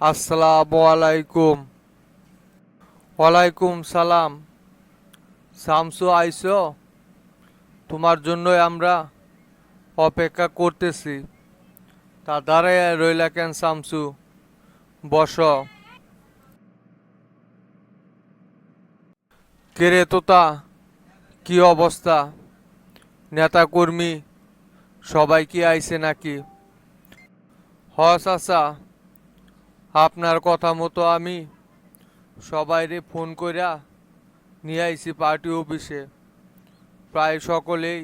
আসসালামু আলাইকুম ওয়ালাইকুম সালাম। শামসু, আইসো? তোমার জন্যই আমরা অপেক্ষা করতেছি। তা দাঁড়ায় রইলা কেন শামসু? বস। কেরে তোতা? কি অবস্থা? নেতা কর্মী সবাই কি আইছে নাকি? হ, চাচা। আপনার কথা মতো আমি সবাইরে ফোন কইরা নিয়ে আইছি পার্টি অফিসে। প্রায় সকলেই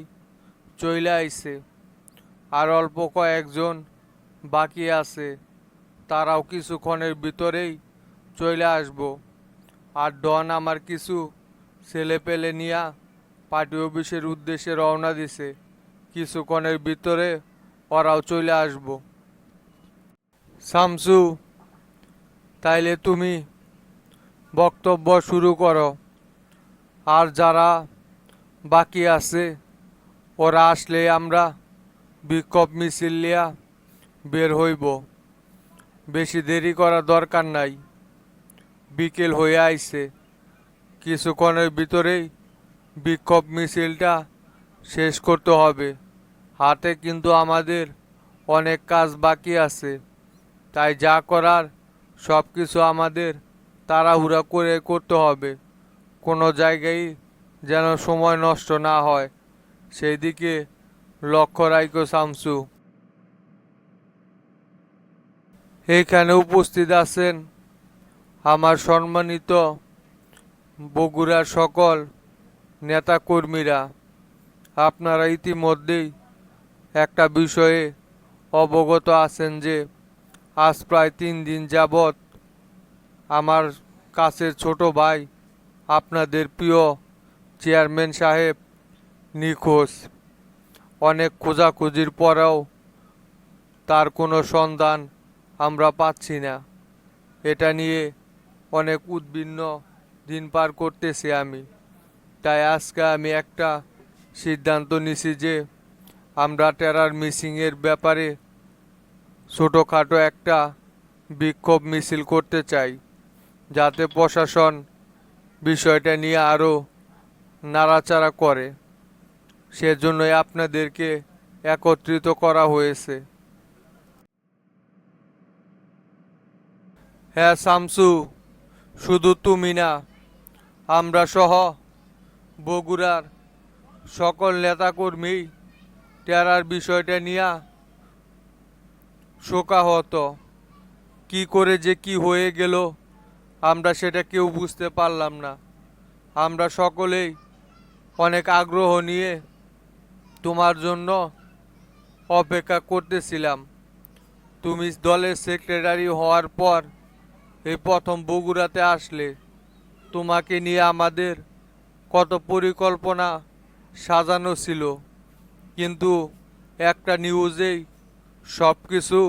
চইলে আইছে। আর অল্প কয়েকজন বাকি আছে। তারাও কিছুক্ষণের ভিতরেই চলে আসব। আর ডন আমার কিছু ছেলে পেলে নিয়া পার্টি অফিসের উদ্দেশ্যে রওনা দিছে। কিছুক্ষণের ভিতরে ওরাও চলে আসব। শামসু তাইলে তুমি বক্তব্য শুরু করো। আর যারা বাকি আছে, ওরা আসলে আমরা বিক্ষোভ মিছিল লিয়া বের হইব। বেশি দেরি করা দরকার নাই। বিকেল হয়ে আইছে। কিছুক্ষণের ভিতরেই বিক্ষোভ মিছিলটা শেষ করতে হবে। হাতে কিন্তু আমাদের অনেক কাজ বাকি আছে। তাই যা করার সব কিছু আমাদের তাড়াহুড়া করে করতে হবে। কোনো জায়গায় যেন সময় নষ্ট না হয়। সেই দিকে লক্ষ্য রাইকো শামসু এইখানে উপস্থিত আছেন আমার সম্মানিত বগুড়ার সকল নেতাকর্মীরা। আপনারা ইতিমধ্যেই একটা বিষয়ে অবগত আছেন যে আজ প্রায় তিন দিন যাবৎ আমার কাছের ছোট ভাই, আপনাদের প্রিয় চেয়ারম্যান সাহেব নিখোঁজ। অনেক খোঁজাখুঁজির পরেও তার কোনো সন্ধান আমরা পাচ্ছি না। এটা নিয়ে অনেক উদ্বিগ্ন দিন পার করতেছি আমি। তাই আজকে আমি একটা সিদ্ধান্ত নিছি যে আমরা টেরার মিসিংয়ের ব্যাপারে ছোটোখাটো একটা বিক্ষোভ মিছিল করতে চাই, যাতে প্রশাসন বিষয়টা নিয়ে আরও নাড়াচাড়া করে। সেজন্যই আপনাদেরকে একত্রিত করা হয়েছে। হ্যাঁ শামসু শুধু তুমি না, আমরা সহ বগুড়ার সকল নেতাকর্মী, টেরার বিষয়টা নিয়ে শোকাহত। কি করে যে কি হয়ে গেল, আমরা সেটা কেউ বুঝতে পারলাম না। আমরা সকলেই অনেক আগ্রহ নিয়ে তোমার জন্য অপেক্ষা করতেছিলাম। তুমি দলের সেক্রেটারি হওয়ার পর এই প্রথম বগুড়াতে আসলে। তোমাকে নিয়ে আমাদের কত পরিকল্পনা সাজানো ছিল। কিন্তু একটা নিউজেই সব কিছু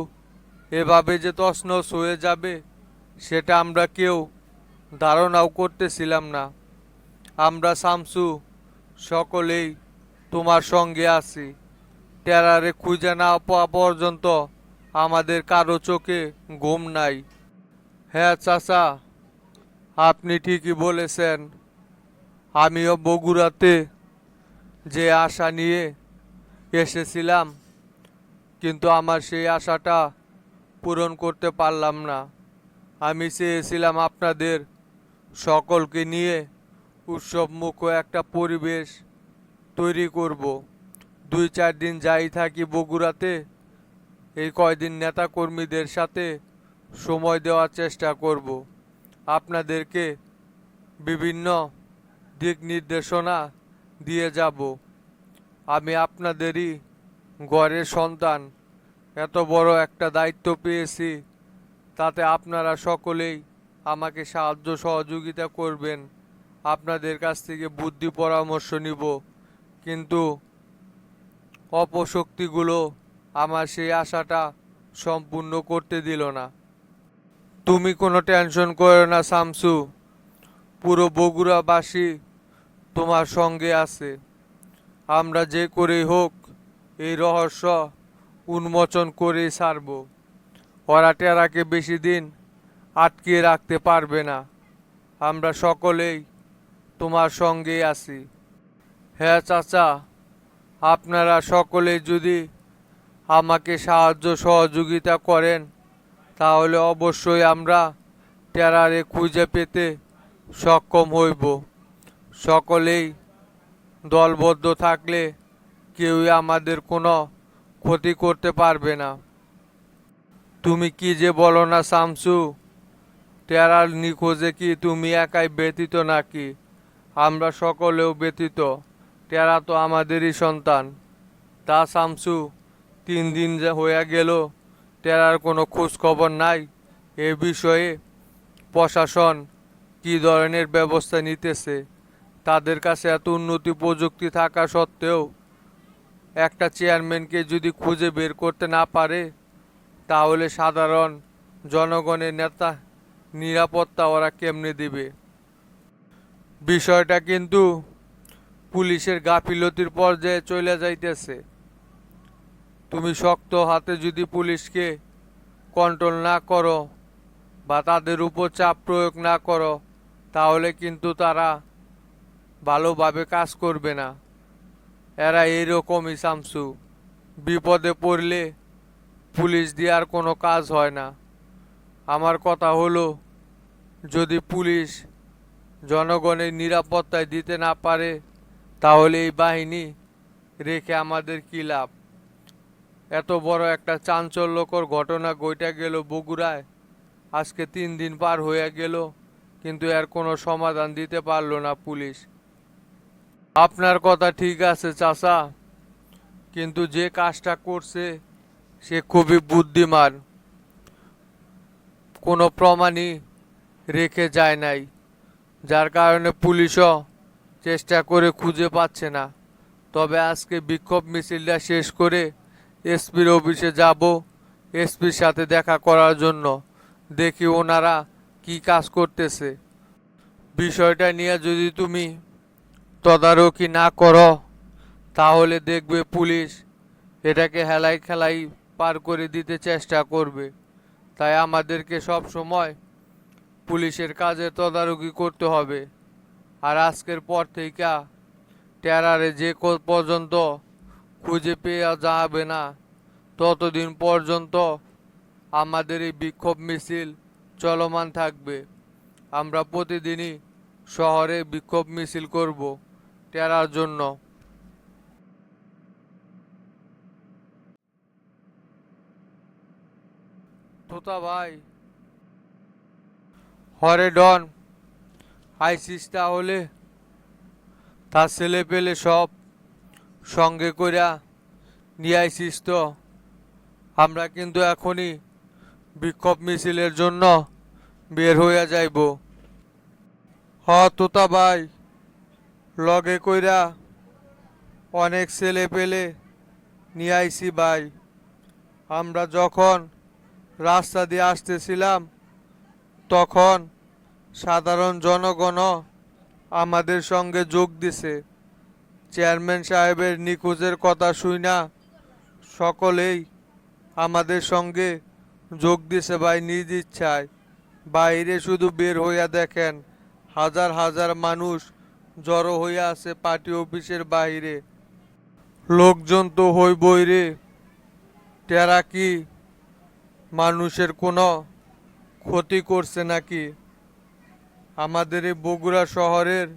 এভাবে যে তছনছ হয়ে যাবে, সেটা আমরা কেউ ধারণাও করতেছিলাম না। আমরা শামসু সকলেই তোমার সঙ্গে আছি। টেরারে খুঁজে না পাওয়া পর্যন্ত আমাদের কারও চোখে ঘুম নাই। হ্যাঁ চাচা, আপনি ঠিকই বলেছেন। আমিও বগুড়াতে যে আশা নিয়ে এসেছিলাম কিন্তু আমার সেই আশাটা পূরণ করতে পারলাম না। আমি চেয়েছিলাম আপনাদের সকলকে নিয়ে উৎসবমুখ একটা পরিবেশ তৈরি করব। দুই চার দিন যাই থাকি বগুড়াতে, এই কয়দিন নেতাকর্মীদের সাথে সময় দেওয়ার চেষ্টা করব। আপনাদেরকে বিভিন্ন দিক নির্দেশনা দিয়ে যাব। আমি আপনাদেরই ঘরের সন্তান। এত বড় একটা দায়িত্ব পেয়েছি, তাতে আপনারা সকলেই আমাকে সাহায্য সহযোগিতা করবেন। আপনাদের কাছ থেকে বুদ্ধি পরামর্শ নিব, কিন্তু অপশক্তিগুলো আমার সেই আশাটা সম্পূর্ণ করতে দিল না। তুমি কোনো টেনশন করো না শামসু পুরো বগুড়াবাসী তোমার সঙ্গে আছে। আমরা যে করেই হোক এই রহস্য উন্মোচন করে ছাড়ব। ওরা টেরাকে বেশি দিন আটকিয়ে রাখতে পারবে না। আমরা সকলেই তোমার সঙ্গেই আছি। হ্যাঁ চাচা, আপনারা সকলেই যদি আমাকে সাহায্য সহযোগিতা করেন, তাহলে অবশ্যই আমরা টেরারে খুঁজে পেতে সক্ষম হইব। সকলেই দলবদ্ধ থাকলে কেউই আমাদের কোনো ক্ষতি করতে পারবে না। তুমি কি যে বলো না, শামসু? টেরার নিখোঁজে কি তুমি একাই ব্যতীত নাকি? আমরা সকলেও ব্যতীত, টেরা তো আমাদেরই সন্তান। তা শামসু, তিন দিন যে হয়ে গেল, টেরার কোনো খোঁজ খবর নাই? এ বিষয়ে প্রশাসন কি ধরনের ব্যবস্থা নিতেছে? তাদের কাছে এত উন্নতি প্রযুক্তি থাকা সত্ত্বেও একটা চেয়ারম্যানকে যদি খুঁজে বের করতে না পারে, তাহলে সাধারণ জনগণের নেতা নিরাপত্তা ওরা কেমনে দিবে? বিষয়টা কিন্তু পুলিশের গাফিলতির পর্যায়ে চলে যাইতেছে। তুমি শক্ত হাতে যদি পুলিশকে কন্ট্রোল না করো বা তাদের উপর চাপ প্রয়োগ না করো, তাহলে কিন্তু তারা ভালোভাবে কাজ করবে না। এরা এইরকমই শামসু বিপদে পড়লে পুলিশ দিয়ে আর কোনো কাজ হয় না। আমার কথা হলো, যদি পুলিশ জনগণের নিরাপত্তায় দিতে না পারে, তাহলে এই বাহিনী রেখে আমাদের কী লাভ? এত বড় একটা চাঞ্চল্যকর ঘটনা ঘটে গেল বগুড়ায়। আজকে তিন দিন পার হয়ে গেল, কিন্তু এর কোনো সমাধান দিতে পারল না পুলিশ। আপনার কথা ঠিক আছে, চাচা। কিন্তু যে কাজটা করছে, সে খুবই বুদ্ধিমান। কোনো প্রমাণই রেখে যায় নাই, যার কারণে পুলিশও চেষ্টা করে খুঁজে পাচ্ছে না। তবে আজকে বিক্ষোভ মিছিলটা শেষ করে এসপির অফিসে যাব, এসপির সাথে দেখা করার জন্য। দেখি ওনারা কি কাজ করতেছে। বিষয়টা নিয়ে যদি তুমি তদারকি না করো, তাহলে দেখবে পুলিশ এটাকে হেলাই খেলাই পার করে দিতে চেষ্টা করবে। তাই আমাদেরকে সব সময় পুলিশের কাজে তদারকি করতে হবে। আর আজকের পর থেকে টেরারে যে পর্যন্ত খুঁজে পেয়ে যাবে না, ততদিন পর্যন্ত আমাদের এই বিক্ষোভ মিছিল চলমান থাকবে। আমরা প্রতিদিনই শহরে বিক্ষোভ মিছিল করব। টেরার জন্য। তোতা ভাই। হরে ডন। আইসিস তাহলে তার ছেলে পেলে সব সঙ্গে কইরা নিয়ে আইসিস তো। আমরা কিন্তু এখনই বিক্ষোভ মিছিলের জন্য বের হইয়া যাইব। হ, তোতা ভাই। লগে কইরা অনেক ছেলে পেলে নিয়ে আইসি ভাই। আমরা যখন রাস্তা দিয়ে আসতেছিলাম, তখন সাধারণ জনগণও আমাদের সঙ্গে যোগ দিছে। চেয়ারম্যান সাহেবের নিখোঁজের কথা শুই না সকলেই আমাদের সঙ্গে যোগ দিছে ভাই নিজ ইচ্ছায়। বাইরে শুধু বের হইয়া দেখেন হাজার হাজার মানুষ জড়ো হইয়া আছে পার্টি অফিসের বাইরে লোকজন তো হইবই রে। টেরা কি মানুষের কোনো ক্ষতি করছে নাকি? আমাদের এই বগুড়া শহরের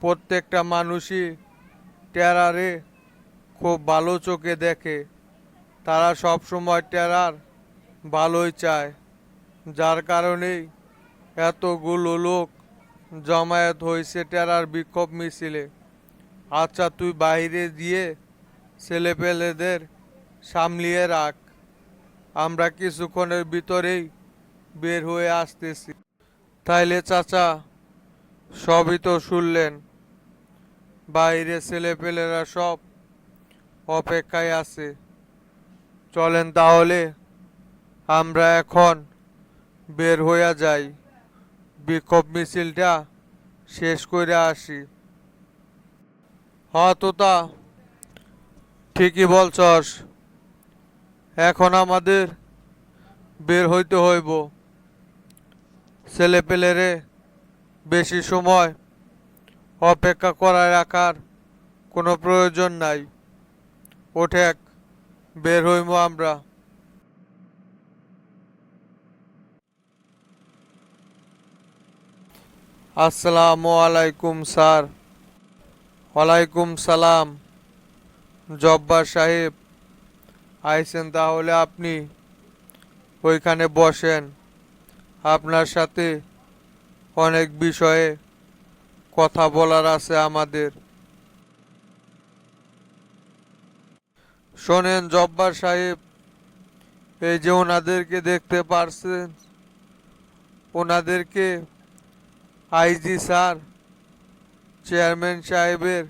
প্রত্যেকটা মানুষই টেরারে খুব ভালো চোখে দেখে। তারা সব সময় টেরার ভালোই চায়। যার কারণেই এতগুলো লোক জমায়েত হয়েছে টেরার বিক্ষোভ মিছিলে। আচ্ছা তুই বাইরে দিয়ে ছেলেপেলেদের সামলিয়ে রাখ। আমরা কিছুক্ষণের ভিতরেই বের হয়ে আসতেছি। তাইলে চাচা, সবই তো শুনলেন। বাইরে ছেলেপেলেরা সব অপেক্ষায় আছে। চলেন তাহলে, আমরা এখন বের হইয়া যাই। বিক্ষোভ মিছিলটা শেষ করে আসি। হ তোতা, ঠিকই বলছস। এখন আমাদের বের হইতে হইব। ছেলেপেলেরে বেশি সময় অপেক্ষা করায় রাখার কোনো প্রয়োজন নাই। ওঠেক বের হইমো আমরা। আসসালামু আলাইকুম, স্যার। ওয়ালাইকুম সালাম, জব্বার সাহেব। আইসেন তাহলে আপনি? ওইখানে বসেন। আপনার সাথে অনেক বিষয়ে কথা বলার আছে আমাদের। শোনেন, জব্বার সাহেব, এই যে ওনাদেরকে দেখতে পারছেন, ওনাদেরকে আইজি স্যার, চেয়ারম্যান সাহেবের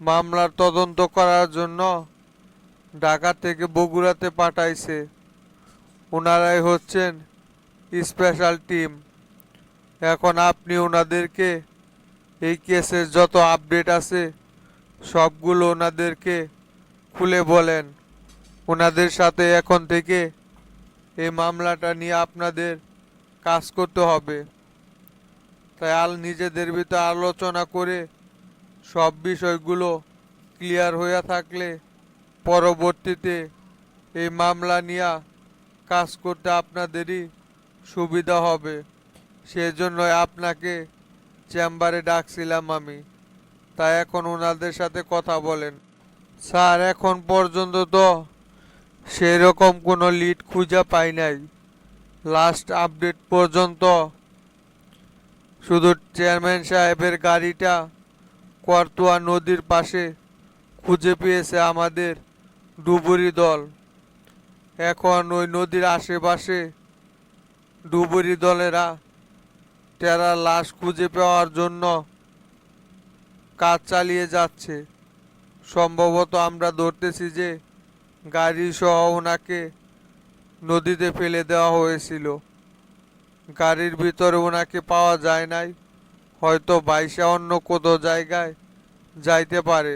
মামলার তদন্ত করার জন্য ঢাকা থেকে বগুড়াতে পাঠাইছে। ওনারাই হচ্ছেন স্পেশাল টিম। এখন আপনি ওনাদেরকে এই কেসের যত আপডেট আছে সবগুলো ওনাদেরকে খুলে বলেন। ওনাদের সাথে এখন থেকে এই মামলাটা নিয়ে আপনাদের কাজ করতে হবে। তাই আল নিজেদের ভিতরে আলোচনা করে সব বিষয়গুলো ক্লিয়ার হয়ে থাকলে পরবর্তীতে এই মামলা নিয়ে কাজ করতে আপনাদেরই সুবিধা হবে। সেজন্য আপনাকে চেম্বারে ডাকছিলাম আমি। তাই এখন ওনাদের সাথে কথা বলেন। স্যার, এখন পর্যন্ত তো সেরকম কোনো লিড খুঁজে পাই নাই। লাস্ট আপডেট পর্যন্ত শুধু চেয়ারম্যান সাহেবের গাড়িটা করতোয়া নদীর পাশে খুঁজে পেয়েছে আমাদের ডুবুরি দল। এখন ওই নদীর আশেপাশে ডুবুরি দলেরা তেরা লাশ খুঁজে পাওয়ার জন্য কাজ চালিয়ে যাচ্ছে। সম্ভবত আমরা ধরতেছি যে গাড়ি সহ ওনাকে নদীতে ফেলে দেওয়া হয়েছিল। গাড়ির ভিতরে ওনাকে পাওয়া যায় নাই। হয়তো বাইশে অন্য কোথাও জায়গায় যাইতে পারে।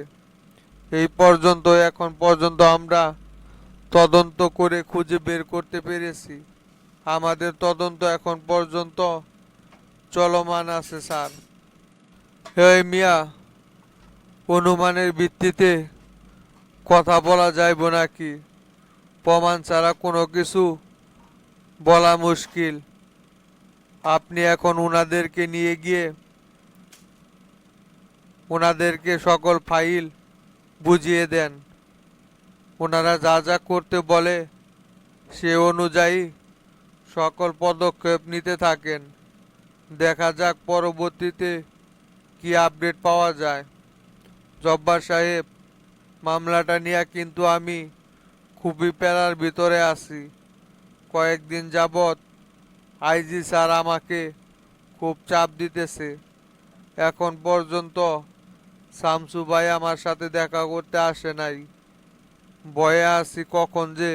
এই পর্যন্ত, এখন পর্যন্ত আমরা তদন্ত করে খুঁজে বের করতে পেরেছি। আমাদের তদন্ত এখন পর্যন্ত চলমান আছে, স্যার। এই মিয়া, অনুমানের ভিত্তিতে কথা বলা যাইব নাকি? প্রমাণ ছাড়া কোনো কিছু বলা মুশকিল। আপনি এখন ওনাদেরকে নিয়ে গিয়ে ওনাদেরকে সকল ফাইল বুঝিয়ে দেন। ওনারা যা যা করতে বলে সে অনুযায়ী সকল পদক্ষেপ নিতে থাকেন। দেখা যাক পরবর্তীতে কি আপডেট পাওয়া যায়। জব্বার সাহেব, মামলাটা নিয়ে কিন্তু আমি খুবই প্যারার ভিতরে আছি। কয়েকদিন যাবৎ আইজি স্যার আমাকে খুব চাপ দিতেছে। এখন পর্যন্ত শামসু ভাই আমার সাথে দেখা করতে আসে নাই। ভয়ে আছি কখন যে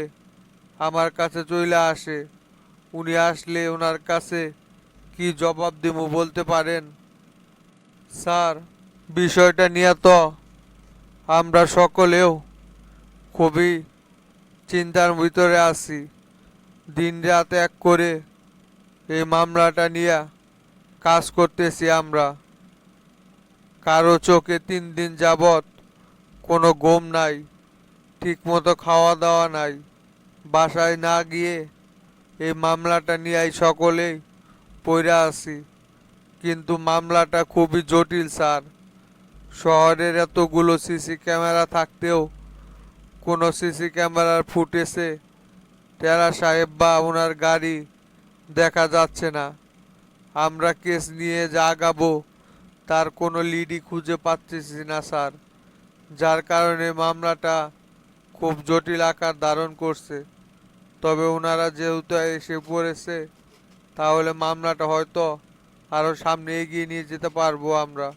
আমার কাছে চলে আসে। উনি আসলে ওনার কাছে কি জবাব দেব বলতে পারেন? স্যার, বিষয়টা নিয়ে তো আমরা সকলেও খুবই চিন্তার ভিতরে আছি। দিন রাত এক করে এই মামলাটা নিয়ে কাজ করতেছি আমরা। কারও চোখে তিন দিন যাবৎ কোনো ঘুম নাই, ঠিকমতো খাওয়া দাওয়া নাই। বাসায় না গিয়ে এই মামলাটা নিয়ে সকলেই পড়ে আসি কিন্তু মামলাটা খুবই জটিল, স্যার। শহরের এতগুলো সিসি ক্যামেরা থাকতেও কোনো সিসি ক্যামেরার ফুটেছে টেরা সাহেব বা ওনার গাড়ি দেখা যাচ্ছে না। আমরা কেস নিয়ে যা আগাবো তার কোনো লিডই খুঁজে পাচ্ছি না, স্যার। যার কারণে মামলাটা খুব জটিল আকার ধারণ করছে। তবে ওনারা যেহেতু এসে পড়েছে, তাহলে মামলাটা হয়তো আরও সামনে এগিয়ে নিয়ে যেতে পারব আমরা।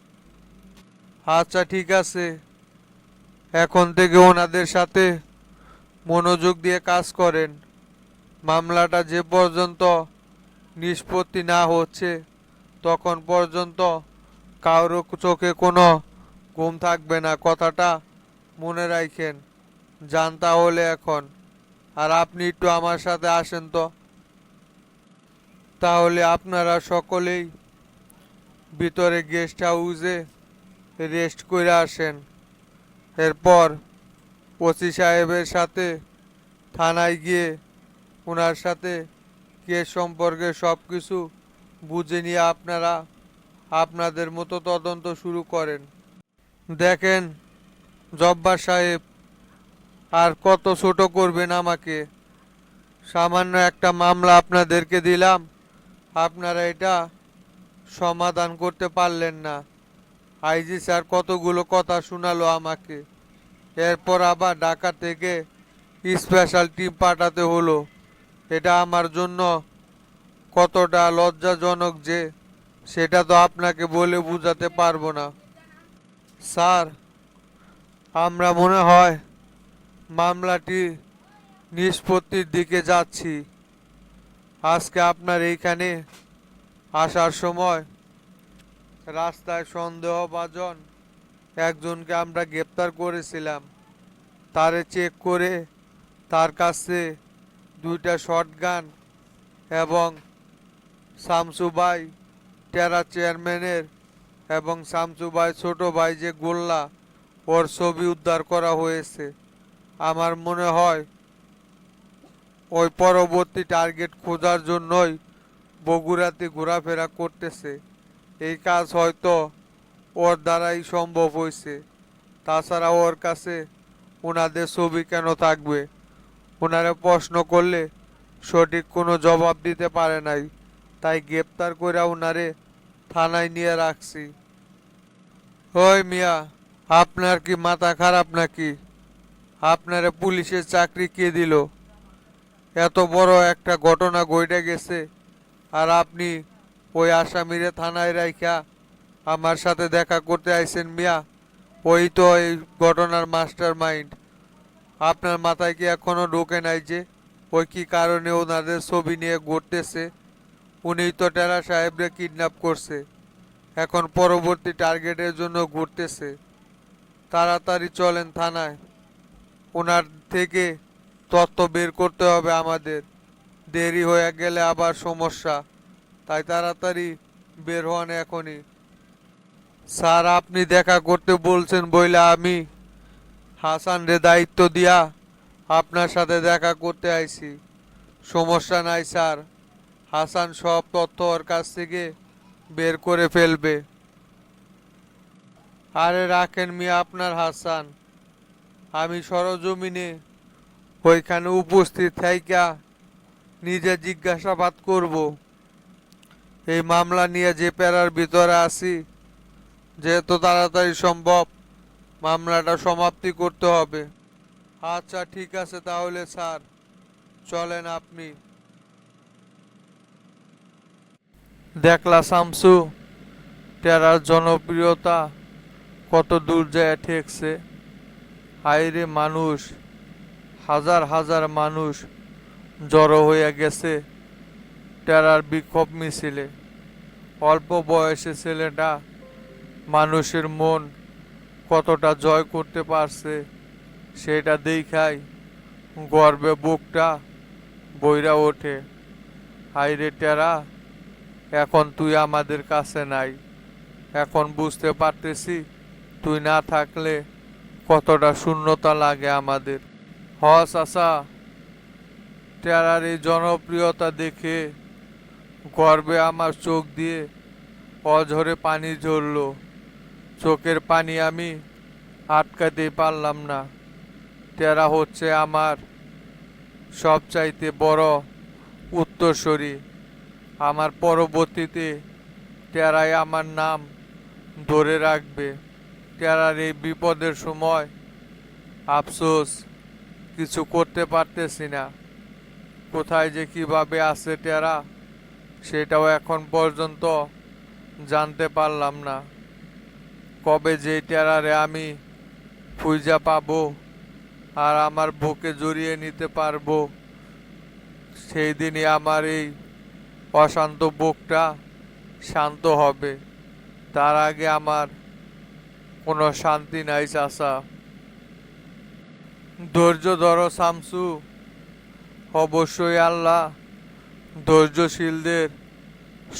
আচ্ছা ঠিক আছে। এখন থেকে ওনাদের সাথে মনোযোগ দিয়ে কাজ করেন। মামলাটা যে পর্যন্ত নিষ্পত্তি না হচ্ছে, তখন পর্যন্ত কারও চোখে কোনো ঘুম থাকবে না। কথাটা মনে রাখেন, যান তাহলে এখন। আর আপনি একটু আমার সাথে আসেন তো। তাহলে আপনারা সকলেই ভিতরে গেস্ট হাউসে রেস্ট করে আসেন। এরপর ওসি সাহেবের সাথে থানায় গিয়ে ওনার সাথে কেস সম্পর্কে সব কিছু বুঝে নিয়ে আপনারা আপনাদের মতো তদন্ত শুরু করেন। দেখেন, জব্বার সাহেব, আর কত ছোট করবেন আমাকে। সামান্য একটা মামলা আপনাদেরকে দিলাম, আপনারা এটা সমাধান করতে পারলেন না। আইজি স্যার কতগুলো কথা শোনালো আমাকে। এরপর আবার ঢাকা থেকে স্পেশাল টিম পাঠাতে হলো। এটা আমার জন্য কতটা লজ্জাজনক যে সেটা তো আপনাকে বলে বোঝাতে পারব না। স্যার, আমরা মনে হয় মামলাটি নিষ্পত্তির দিকে যাচ্ছি। আজকে আপনার এইখানে আসার সময় রাস্তায় সন্দেহভাজন একজনকে আমরা গ্রেপ্তার করেছিলাম। তারে চেক করে তার কাছে দুইটা শটগান এবং শামসুবাই টেরা চেয়ারম্যানের এবং শামসুবাই ছোট ভাই যে গোল্লা, ওর ছবি উদ্ধার করা হয়েছে। আমার মনে হয় ওই পরবর্তী টার্গেট খোঁজার জন্যই বগুড়াতে ঘোরাফেরা করতেছে। এই কাজ হয়তো ওর দ্বারাই সম্ভব হয়েছে। তাছাড়া ওর কাছে ওনাদের ছবি কেন থাকবে? ওনারে প্রশ্ন করলে সঠিক কোনো জবাব দিতে পারে নাই। তাই গ্রেপ্তার করে ওনারে থানায় নিয়ে রাখছি। ওই মিয়া, আপনার কি মাথা খারাপ নাকি? আপনারে পুলিশের চাকরি কে দিল? এত বড় একটা ঘটনা ঘটে গেছে আর আপনি ওই আসামিরে থানায় রাইখা আমার সাথে দেখা করতে আইছেন মিয়া, ওই তো এই ঘটনার মাস্টার মাইন্ড আপনার মাথায় কি এখনও ঢোকে নাই যে ওই কি কারণে ওনাদের ছবি নিয়ে ঘুরতেছে? উনি তো টেরা সাহেবরে কিডন্যাপ করছে। এখন পরবর্তী টার্গেটের জন্য ঘুরতেছে। তাড়াতাড়ি চলেন থানায়। ওনার থেকে তথ্য বের করতে হবে আমাদের। দেরি হয়ে গেলে আবার সমস্যা। তাই তাড়াতাড়ি বের হন এখনই। স্যার, আপনি দেখা করতে বলছেন বইলে আমি হাসান রে দায়িত্ব দিয়া আপনার সাথে দেখা করতে আইছি। সমস্যা নাই, স্যার। হাসান সব তথ্য ওর কাছ থেকে বের করে ফেলবে। আরে রাখেন মিয়া আপনার হাসান। আমি সরজমিনে ওইখানে উপস্থিত থাইকা নিজে জিজ্ঞাসাবাদ করব। এই মামলা নিয়ে যে প্যারার ভিতরে আছি যেহেতু তাড়াতাড়ি সম্ভব মামলাটা সমাপ্তি করতে হবে। আচ্ছা ঠিক আছে তাহলে, স্যার। চলেন আপনি। দেখলা শামসু, টেরার জনপ্রিয়তা কত দূর যায় ঠেকছে। হাইরে মানুষ, হাজার হাজার মানুষ জড়ো হয়ে গেছে টেরার বিক্ষোভ মিছিলে। অল্প বয়সে ছেলেটা মানুষের মন কতটা জয় করতে পারছে, সেটা দেখাই গর্বে বুকটা বইরা ওঠে। হাইরে টেরা, এখন তুই আমাদের কাছে নাই। এখন বুঝতে পারতেছি তুই না থাকলে কতটা শূন্যতা লাগে আমাদের। হ চাচা, টেরার এই জনপ্রিয়তা দেখে গর্বে আমার চোখ দিয়ে অঝরে পানি ঝরলো। চোখের পানি আমি আটকাতে পারলাম না। টেরা হচ্ছে আমার সবচাইতে বড় উত্তরসূরি। আমার পরবর্তীতে টেরাই আমার নাম ধরে রাখবে। টেরার এই বিপদের সময় আফসোস কিছু করতে পারতেছি না। কোথায় যে কীভাবে আছে টেরা, সেটাও এখন পর্যন্ত জানতে পারলাম না। কবে যে টেরারে আমি খুঁজা পাবো আর আমার বুকে জড়িয়ে নিতে পারব, সেই দিনই আমার এই অশান্ত বুকটা শান্ত হবে। তার আগে আমার কোনো শান্তি নাই চাষা ধৈর্য ধরো শামসু। অবশ্যই আল্লাহ ধৈর্যশীলদের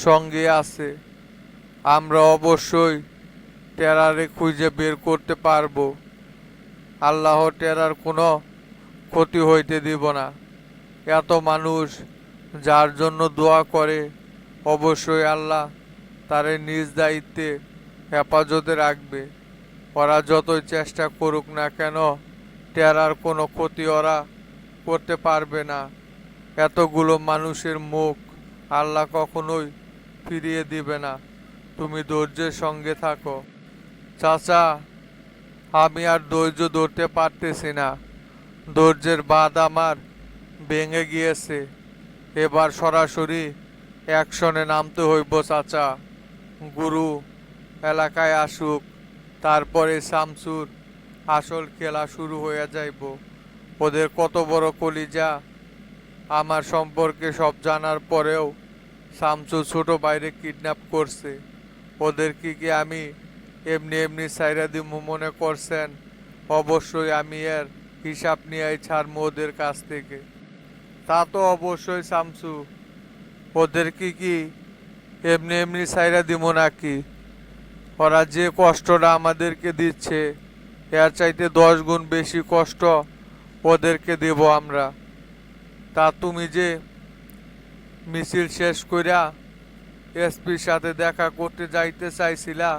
সঙ্গে আছে। আমরা অবশ্যই টেরারে খুঁজে বের করতে পারব। আল্লাহ টেরার কোনো ক্ষতি হইতে দিব না। এত মানুষ যার জন্য দোয়া করে, অবশ্যই আল্লাহ তারে নিজ দায়িত্বে হেফাজতে রাখবে। ওরা যতই চেষ্টা করুক না কেন, টেরার কোনো ক্ষতি ওরা করতে পারবে না। এতগুলো মানুষের মুখ আল্লাহ কখনোই ফিরিয়ে দিবে না। তুমি ধৈর্যের সঙ্গে থাকো। চাচা, আমি আর ধৈর্য ধরতে পারতেছি না। ধৈর্যের বাদ আমার ভেঙে গিয়েছে। এবার সরাসরি অ্যাকশনে নামতে হইব চাচা। গুরু, এলাকায় আসুক। তারপরে শামসুর আসল খেলা শুরু হয়ে যাইব। ওদের কত বড় কলিজা। আমার সম্পর্কে সব জানার পরেও শামসু ছোট বাইরে কিডন্যাপ করছে। ওদের কি কি আমি এমনি এমনি সাইরা দিমু মনে করছেন, অবশ্যই আমি এর হিসাব নিয়ে ছাড়বো ওদের কাছ থেকে। তা তো অবশ্যই শামসু ওদের কি কি? এমনি এমনি সাইরা দিব নাকি? ওরা যে কষ্টটা আমাদেরকে দিচ্ছে, এর চাইতে দশ গুণ বেশি কষ্ট ওদেরকে দেব আমরা। তা তুমি যে মিছিল শেষ কইরা এসপির সাথে দেখা করতে যাইতে চাইছিলা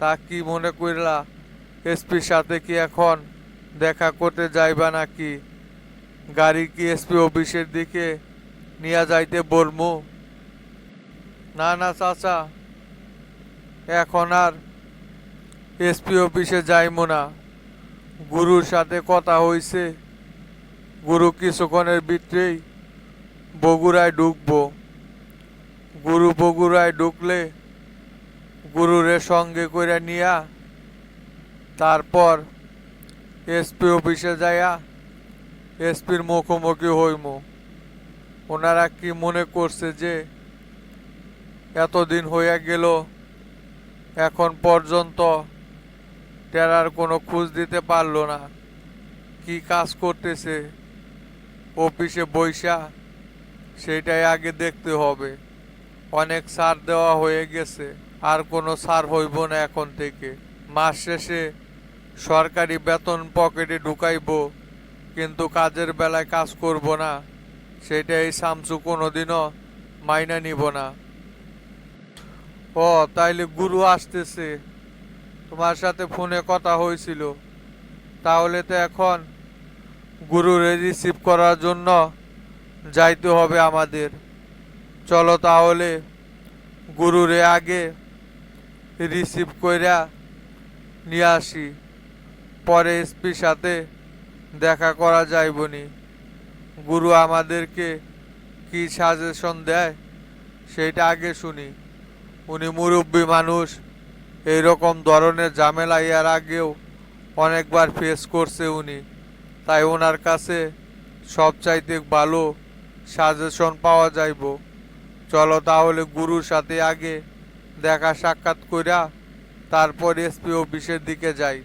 তা কি মনে কইলা এসপির সাথে কি এখন দেখা করতে যাইবা নাকি? গাড়ি কি এসপি অফিসের দিকে নিয়ে যাইতে বলমু? না না, চাচা, এখন আর এসপি অফিসে যাইমু না। গুরুর সাথে কথা হইছে, গুরু কিছুক্ষণের ভিতরেই বগুড়ায় ঢুকবো। গুরু বগুড়ায় ঢুকলে গুরুরে সঙ্গে করে নিয়া, তারপর এসপি অফিসে যাইয়া এসপির মুখোমুখি হইমু। ওনারা কি মনে করছে যে এতদিন হইয়া গেল, এখন পর্যন্ত টেরার কোনো খোঁজ দিতে পারল না। কি কাজ করতেছে? অফিসে বৈশা সেটাই আগে দেখতে হবে। অনেক সার দেওয়া হয়ে গেছে। আর কোনো সার হইব না এখন থেকে। মাস শেষে সরকারি বেতন পকেটে ঢুকাইব, কিন্তু কাজের বেলায় কাজ করব না। সেটা এই শামসু কোনোদিনও মাইনা নিব না। ও, তাইলে গুরু আসতেছে। তোমার সাথে ফোনে কথা হয়েছিল তাহলে তো এখন গুরুরে রিসিভ করার জন্য যাইতে হবে আমাদের। চলো তাহলে গুরুরে আগে রিসিভ কইরা নিয়ে আসি। পরে এসপির সাথে দেখা করা যাইবনি। গুরু আমাদেরকে কি সাজেশন দেয় সেটা আগে শুনি। উনি মুরব্বী মানুষ, এইরকম ধরনের ঝামেলা ইয়ার আগেও অনেকবার ফেস করছে উনি। তাই ওনার কাছে সবচাইতে ভালো সাজেশন পাওয়া যাইব। চলো তাহলে গুরুর সাথে আগে দেখা সাক্ষাৎ কইরা তারপর এসপি অফিসের দিকে যাই।